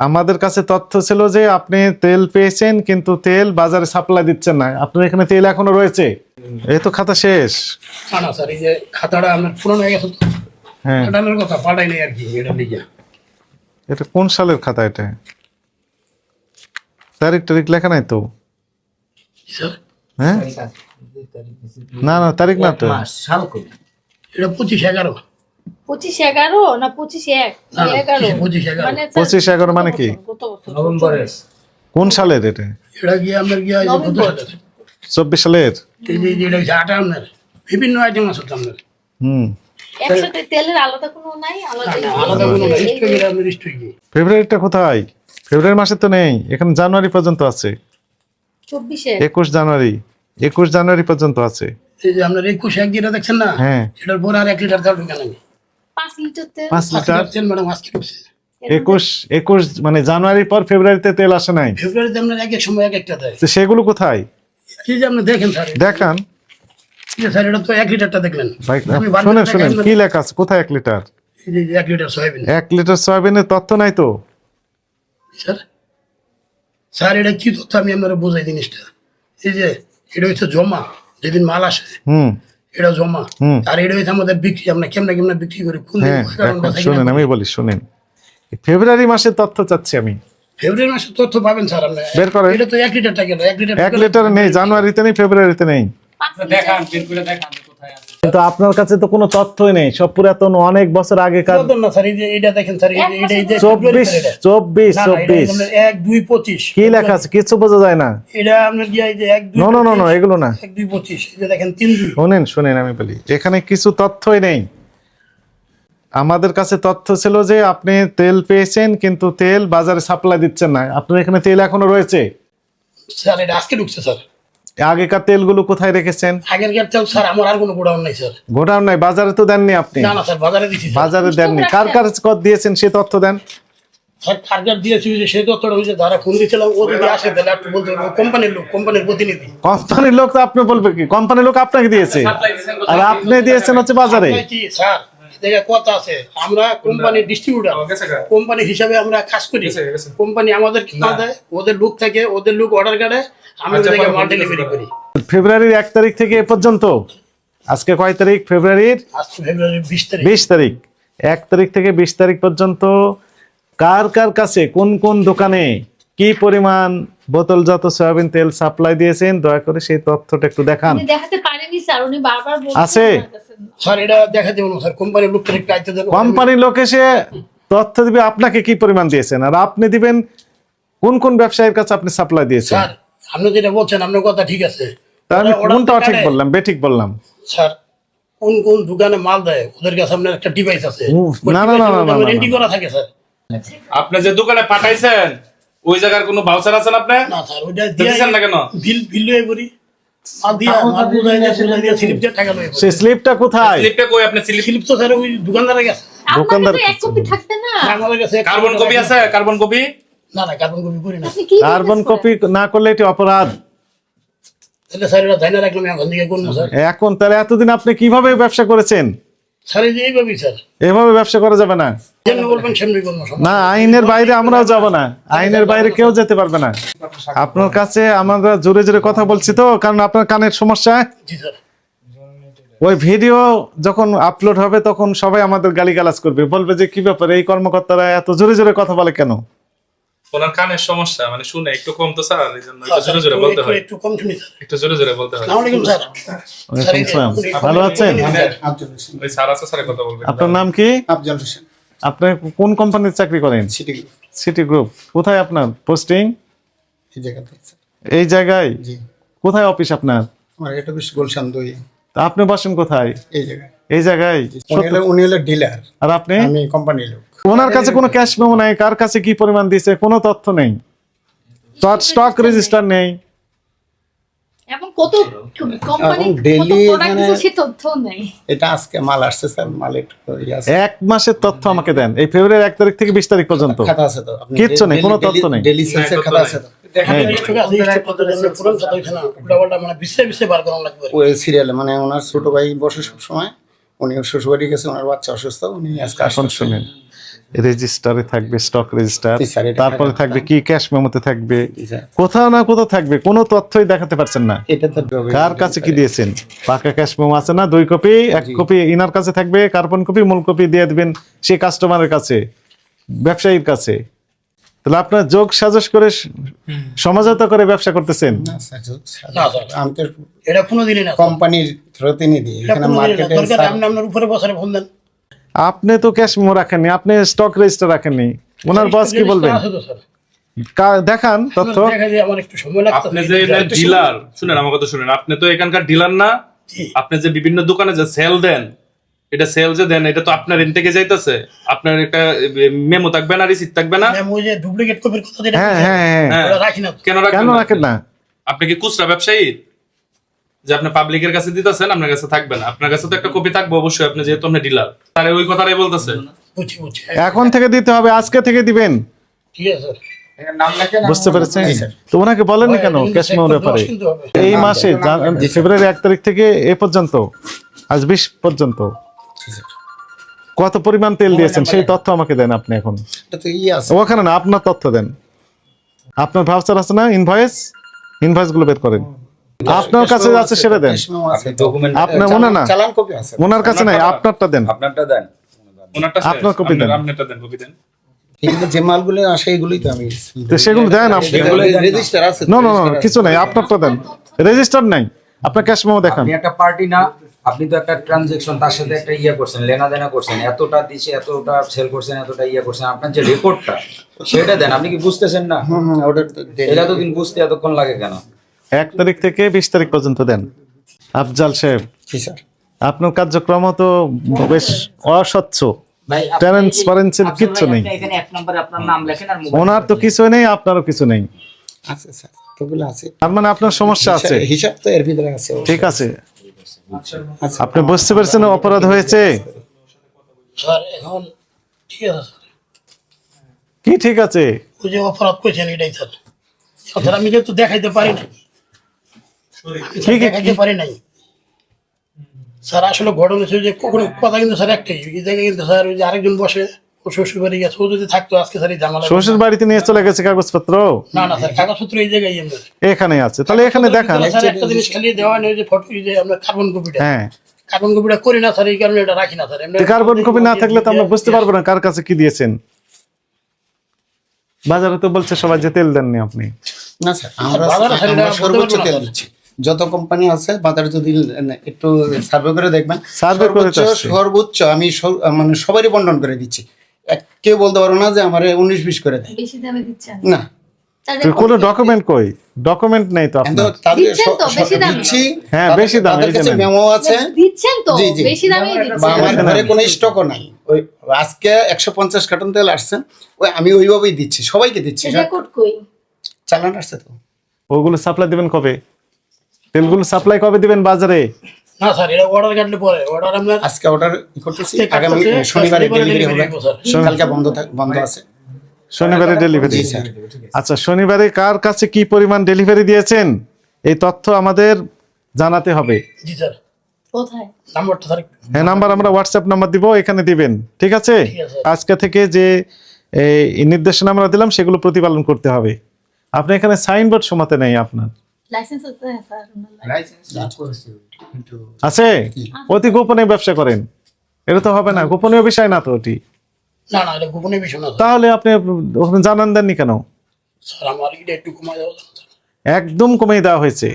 আমাদের কাছে তথ্য ছিল যে আপনি তেল পেয়েছেন কিন্তু তেল বাজারে সাপ্লাই দিচ্ছেন না। আপনার এখানে তেল এখনও রয়েছে? এই তো খাতা শেষ। না না স্যার এই যে খাতাটা আপনার পুরনো হয়ে গেছে হ্যাঁ। খাটানোর কথা পাল্টাই নেই আর কি এটা লিখে এটা কোন সালের খাতা এটা? তারিখ টারিখ লেখা নাই তো? হ্যাঁ? না না তারিখ না তো। সাল এটা পঁচিশ এগারো। পঁচিশ এগারো না পঁচিশ এক? না, না, এগারো। পঁচিশ এগারো। মানে এগারো মানে কি? কত বছর? নভেম্বরের কোন সালের এটা? এটা গিয়ে আপনার গিয়ে? চব্বিশ সালের? বিভিন্ন আইটেম আছে তো আপনার হুম। একসাথে তেলের আলাদা কোনো নাই? আলাদা কোনো ফেব্রুয়ারিটা কোথায়? ফেব্রুয়ারি মাসে তো নেই। এখানে জানুয়ারি পর্যন্ত আছে। একুশ জানুয়ারি। একুশ জানুয়ারি পর্যন্ত আছে। এই যে আপনার একুশ এক যেটা দেখছেন না? হ্যাঁ। এটার পরে আর এক লিটার তেল ঢুকে নাকি পাঁচ লিটার তেল। পাঁচ পাঁচ লিটার? লিটার তেল ম্যাডাম আজকে একুশ একুশ মানে জানুয়ারির পর ফেব্রুয়ারিতে তেল আসে নাই। ফেব্রুয়ারিতে আপনার এক এক সময় এক একটা দেয়। তো সেগুলো কোথায়? এই যে আপনি দেখেন স্যার। দেখান। স্যার এটা তো এক লিটারটা দেখলেন। ভাই আমি বারবার শুনেন শুনেন কি লেখা আছে? কোথায় এক লিটার? এক লিটার সয়াবিন। এক লিটার সয়াবিনের তথ্য নাই তো? স্যার স্যার এটা কি তথ্য আমি আপনারা বোঝাই জিনিসটা? এই যে এটা হচ্ছে জমা যেদিন মাল আসে। হুম। এটা জমা। হুম। আর এটা হচ্ছে আমাদের বিক্রি আমরা কেমনে কেমনে বিক্রি করি কোন দিন হ্যাঁ শুনেন আমি বলি শুনেন। ফেব্রুয়ারি মাসের তথ্য চাচ্ছি আমি। ফেব্রুয়ারি মাসের তথ্য পাবেন স্যার আপনি। বের করেন। এটা তো এক লিটার টাকা এক লিটার এক লিটার নেই জানুয়ারিতে নেই ফেব্রুয়ারিতে নেই। দেখান বের করে দেখান। কিন্তু আপনার কাছে তো কোনো তথ্যই নেই। সব পুরাতন অনেক বছর আগেকার কত না স্যার এই যে এটা দেখেন স্যার এই যে- এটা এই যে চব্বিশ। চব্বিশ না, না, এটা চব্বিশ। আপনার এক দুই পঁচিশ। কি লেখা আছে? কিছু বোঝা যায় না। এটা আপনার গিয়ে এই যে এক দুই নো নো নো নো এগুলো না। শোনেন শোনেন আমি বলি এখানে কিছু তথ্যই নেই। আমাদের কাছে তথ্য ছিল যে আপনি তেল পেয়েছেন কিন্তু তেল বাজারে সাপ্লাই দিচ্ছেন না। আপনার এখানে তেল এখনও রয়েছে? স্যার এটা আজকে ঢুকছে স্যার। আগেকার তেলগুলো কোথায় রেখেছেন? গেট তেল স্যার আমার আর কোনো গোডাউন নাই স্যার। গোডাউন নাই বাজারে তো দেননি আপনি? না না স্যার বাজারে স্যার। বাজারে দেননি। কার কার কত দিয়েছেন সে তথ্য দেন? স্যার টার্গেট দিয়েছি যে সে তথ্যটা হয়েছে যারা ফোন দিয়েছিলাম ও যদি আসে তাহলে একটু বলতে কোম্পানির লোক কোম্পানির প্রতিনিধি। কোম্পানির লোক তো আপনি বলবে কি? কোম্পানির লোক আপনাকে দিয়েছে? আর আপনি দিয়েছেন হচ্ছে বাজারে? স্যার? দেখে কথা আছে। আমরা কোম্পানির ডিস্ট্রিবিউটার কোম্পানি হিসাবে আমরা কাজ করি। কোম্পানি আমাদের কি দেয়? ওদের লোক থাকে ওদের লোক অর্ডার করে আমি ওদেরকে মাল ডেলিভারি করি। ফেব্রুয়ারির এক তারিখ থেকে এ পর্যন্ত? আজকে কয় তারিখ ফেব্রুয়ারির? ফেব্রুয়ারি বিশ বিশ তারিখ। এক তারিখ থেকে বিশ তারিখ পর্যন্ত কার কার কাছে কোন কোন দোকানে কি পরিমাণ বোতলজাত সয়াবিন তেল সাপ্লাই দিয়েছেন? দয়া করে সেই তথ্যটা একটু দেখান। দেখাতে পারেনি স্যার উনি বারবার বলছেন আছে? স্যার এটা দেখা দেবো স্যার কোম্পানির লোকটা একটু আইতে দেন। কোম্পানির লোক এসে তথ্য দিবে আপনাকে কি পরিমাণ দিয়েছেন? আর আপনি দিবেন কোন কোন ব্যবসায়ীর কাছে আপনি সাপ্লাই দিয়েছেন? স্যার আপনি যেটা বলছেন আপনার কথা ঠিক আছে। আমি কোনটা ঠিক বললাম? বেঠিক বললাম। স্যার কোন কোন দোকানে মাল দেয়? ওদের কাছে আপনার একটা ডিভাইস আছে। না, না, না, না, না, না, রেন্টি করা থাকে স্যার। আপনি যে দোকানে পাঠাইছেন ওই জায়গার কোনো ভাউচার আছেন আপনি না স্যার ওইটা দিয়েছেন না কেন? বিল বিল লয়ে পড়ি মাল দিয়া মাল বুঝাই দিয়ে বুঝাই দিয়ে স্লিপ দিয়ে টাকা লয়ে সে স্লিপটা কোথায়? স্লিপটা কই আপনি স্লিপ স্লিপ তো স্যার ওই দোকানদারের কাছে। দোকানদার এক কপি থাকবে না। কার্বন কপি আছে? কার্বন কপি না না কার্বন কপি করি না। কার্বন কপি না করলে এটি অপরাধ। তাহলে স্যার এটা ধাইনা রাখলাম এখন থেকে করব স্যার। এখন তাহলে এতদিন আপনি কীভাবে ব্যবসা করেছেন? স্যার এই যে এইভাবেই স্যার। এভাবে ব্যবসা করা যাবে না। যেমনি বলবেন সেমনি করব সমস্যা না আইনের বাইরে আমরাও যাব না। আইনের বাইরে কেউ যেতে পারবে না। আপনার কাছে আমরা জোরে জোরে কথা বলছি তো কারণ আপনার কানের সমস্যা। জি স্যার। ওই ভিডিও যখন আপলোড হবে তখন সবাই আমাদের গালিগালাজ করবে। বলবে যে কি ব্যাপার? এই কর্মকর্তারা এত জোরে জোরে কথা বলে কেন? ওনার কানের সমস্যা মানে শুনে একটু কম তো স্যার এই জন্য একটু জোরে জোরে বলতে হয়। একটু কম শুনি স্যার। একটু জোরে জোরে বলতে হয়। আসসালামু আলাইকুম স্যার। আসসালাম। ভালো আছেন? ওই স্যার আছে স্যার কথা বলবেন। আপনার নাম কি? আফজাল হোসেন। আপনি কোন কোম্পানির চাকরি করেন? সিটি গ্রুপ সিটি গ্রুপ কোথায় আপনার? পোস্টিং এই জায়গাতে স্যার। এই জায়গায়? জি। কোথায় অফিস আপনার? আমার এটা বেশ গোলশান দুই। তা আপনি বসেন কোথায়? এই জায়গায়। এই জায়গায়? উনি হলো উনি হলো ডিলার আর আপনি? আমি কোম্পানির লোক। ওনার কাছে কোনো ক্যাশ মেমো নাই কার কাছে কি পরিমাণ দিয়েছে কোনো তথ্য নেই। স্টক রেজিস্টার নেই। এবং কত কোম্পানি নেই। এটা আজকে মাল আসছে স্যার মাল। এক মাসের তথ্য আমাকে দেন। এই ফেব্রুয়ারি এক তারিখ থেকে বিশ তারিখ পর্যন্ত। খাতা আছে তো। কিচ্ছু নেই, কোনো তথ্য নেই। খাতা আছে তো। হ্যাঁ। পুরান খাতা হইছে না উল্টাপাল্টা মানে ওই সিরিয়ালে মানে ওনার ছোট ভাই বসে সব সময় উনি শ্বশুরবাড়ি গেছে ওনার বাচ্চা অসুস্থ উনি আজকে আসছেন শুনেন। রেজিস্টারে থাকবে স্টক রেজিস্টার তারপরে থাকবে কি ক্যাশ মেমোতে থাকবে? কোথাও না কোথাও থাকবে কোনো তথ্যই দেখাতে পারছেন না। কার কাছে কি দিয়েছেন? পাকা ক্যাশ মেমো আছে না? দুই কপি এক কপি ইনার কাছে থাকবে কার্বন কপি মূল কপি দিয়ে দিবেন সেই কাস্টমারের কাছে ব্যবসায়ীর কাছে। তাহলে আপনার যোগ সাজস করে স- সমঝোতা করে ব্যবসা করতেছেন। না স্যার স্যার, না, স্যার। আমি তো এটা কোনোদিনই না কোম্পানির প্রতিনিধি এটা এখানে মার্কেটে আপনার উপরে ফোন দেন আপনি তো ক্যাশ মেমো রাখেননি আপনি স্টক রেজিস্টার রাখেননি। ওনার বস কি বলবেন? তো, দেখান তথ্য। দেখা যায় আমার একটু সময় লাগতো। আপনি যে ডিলার শুনেন আমার কথা শুনেন আপনি তো এখানকার ডিলার না। আপনি যে বিভিন্ন দোকানে যে সেল দেন এটা সেল যে দেন এটা তো আপনার এন থেকে যাইতেছে। আপনার একটা মেমো থাকবে না রিসিপ্ট থাকবে না। ম্যাম, যে ডুপ্লিকেট কপির কথা হ্যাঁ হ্যাঁ হ্যাঁ। ওটা রাখি না তো। কেন কেন রাখেন না? আপনি কি খুচরা ব্যবসায়ী? যে আপনি পাবলিকের কাছে দিতেছেন আপনার কাছে থাকবে না। আপনার কাছে তো একটা কপি থাকবে অবশ্যই আপনি যেহেতু আপনি ডিলার তারে ওই কথাটাই বলতেছে। এখন থেকে দিতে হবে আজকে থেকে দিবেন। ঠিক আছে বুঝতে পেরেছেন? তো ওনাকে বলেননি কেন? ক্যাশ মেমোর ব্যাপারে দশ কিন্তু হবে। এই মাসে ফেব্রুয়ারি এক তারিখ থেকে এ পর্যন্ত আজ বিশ পর্যন্ত। কত পরিমাণ তেল দিয়েছেন? সেই তথ্য আমাকে দেন আপনি এখন। এটা তো ইয়ে আছে। ওখানে না আপনার তথ্য দেন। আপনার ভাউচার আছে না? ইনভয়েস ইনভয়েসগুলো বের করেন। আপনার কাছে আছে সেটা দেন। আপনার মনে না। চালান কপি আছে। ওনার কাছে নাই আপনারটা দেন। আপনারটা দেন। ওনারটা আপনার copy দেন। আপনারটা দেন কপি দেন। যে মালগুলো আসে এগুলোই তো আমি সেগুলো দেন আপনি। রেজিস্টার আছে না না না কিছু নাই আপনারটা দেন। রেজিস্টার নাই। আপনার ক্যাশ মেমো দেখান। আপনি একটা পার্টি না আপনি তো একটা ট্রানজেকশন তার সাথে একটা ইয়ে করছেন লেনা দেনা করছেন এতটা দিচ্ছে এতটা সেল করছেন এতটা ইয়ে করছেন আপনার যে রেকর্ডটা সেটা দেন আপনি কি বুঝতেছেন না? হুম হুম ওটা তো এটা তো দিন বুঝতে এতক্ষণ লাগে কেন? এক তারিখ থেকে বিশ তারিখ পর্যন্ত দেন। আফজাল সাহেব আপনার কার্যক্রম তো বেশ অস্বচ্ছ। ট্রান্সপারেন্সির কিচ্ছু নেই। ওনার তো কিছু নেই আপনারও কিছু নেই। তার মানে আপনার সমস্যা আছে? হিসাব- তো এর ভিতরে আছে। ঠিক আছে। আচ্ছা। আপনি বুঝতে পারছেন অপরাধ হয়েছে? কি ঠিক আছে? ওই যে অপরাধ করেছেন এটাই স্যার। স্যার আমি যেহেতু দেখাইতে পারি না কি কি- দেখাইতে পারি নাই। স্যার আসলে ঘটনা হচ্ছে যে কখনো কথা কিন্তু স্যার একটাই। এই জায়গায় কিন্তু স্যার ওই যে আরেকজন বসে ও শ্বশুর বাড়ি গেছে। ও যদি থাকতো আজকে স্যার এই ঝামেলা শ্বশুর বাড়িতে নিয়ে চলে গেছে কাগজপত্র? না না স্যার কাগজপত্র এই জায়গায় এখানে আছে। তাহলে এখানে দেখান। স্যার একটা জিনিস খালি দেওয়া নেই যে ফটো যে আমরা কার্বন কপিটা হ্যাঁ। কার্বন কপিটা করি না স্যার এই কারণে এটা রাখি না স্যার। এমনি কার্বন কপি না থাকলে তো আমরা বুঝতে পারব না কার কাছে কি দিয়েছেন। বাজারে তো বলছে সবাই যে তেল দেননি আপনি। না স্যার আমরা সর্বোচ্চ তেল। দিচ্ছি। যত কোম্পানি আছে বাজারে যদি একটু সার্ভে করে দেখবেন করে সর্বোচ্চ সর্বোচ্চ আমি মানে সবারই বন্টন করে দিচ্ছি। এক- কেউ বলতে পারো না যে আমার উনিশ বিশ করে দেয়। বেশি দামে দিচ্ছেন? না। তাহলে কোনো ডকুমেন্ট কই? ডকুমেন্ট নেই তো হ্যাঁ, বেশি দামে, কাছে মেমো আছে। দিচ্ছেন তো জি, জি। বেশি দামে বা দিচ্ছেন আমার ঘরে কোনো স্টকও নাই। ওই আজকে একশো পঞ্চাশ কার্টন তেল আসছে। ওই আমি ওইভাবেই দিচ্ছি সবাইকে দিচ্ছি। রেকর্ড কই? চালান আসছে তো। ওগুলো সাপ্লাই দিবেন কবে? তেলগুলো সাপ্লাই কবে দিবেন বাজারে? না স্যার এটা অর্ডার কাটলে পরে অর্ডার আপনার আজকে অর্ডার করতেছি। আগামী শনিবারে ডেলিভারি হবে delivery হবে, স্যার। কালকে বন্ধ বন্ধ আছে। শনিবারে ডেলিভারি আচ্ছা শনিবারে কার কাছে কি পরিমাণ ডেলিভারি দিয়েছেন? এই তথ্য আমাদের জানাতে হবে। জি স্যার। কোথায়? নাম্বারটা স্যার একটু হ্যাঁ নাম্বার আমরা হোয়াটসঅ্যাপ নাম্বার দিব এখানে দিবেন। ঠিক আছে? আজকে থেকে যে এই নির্দেশনা আমরা দিলাম সেগুলো প্রতিপালন করতে হবে। আপনি এখানে সাইনবোর্ড সমাতে নেই আপনার। আছে হ্যাঁ, আছে। অতি গোপনে ব্যবসা করেন। এটা তো হবে না। গোপনীয় বিষয় না তো ওটি না না এটা গোপনীয় বিষয় না তাহলে আপনি জানান দেননি কেন? স্যার আমার একটু দেওয়া। একদম কমিয়ে দেওয়া হয়েছে।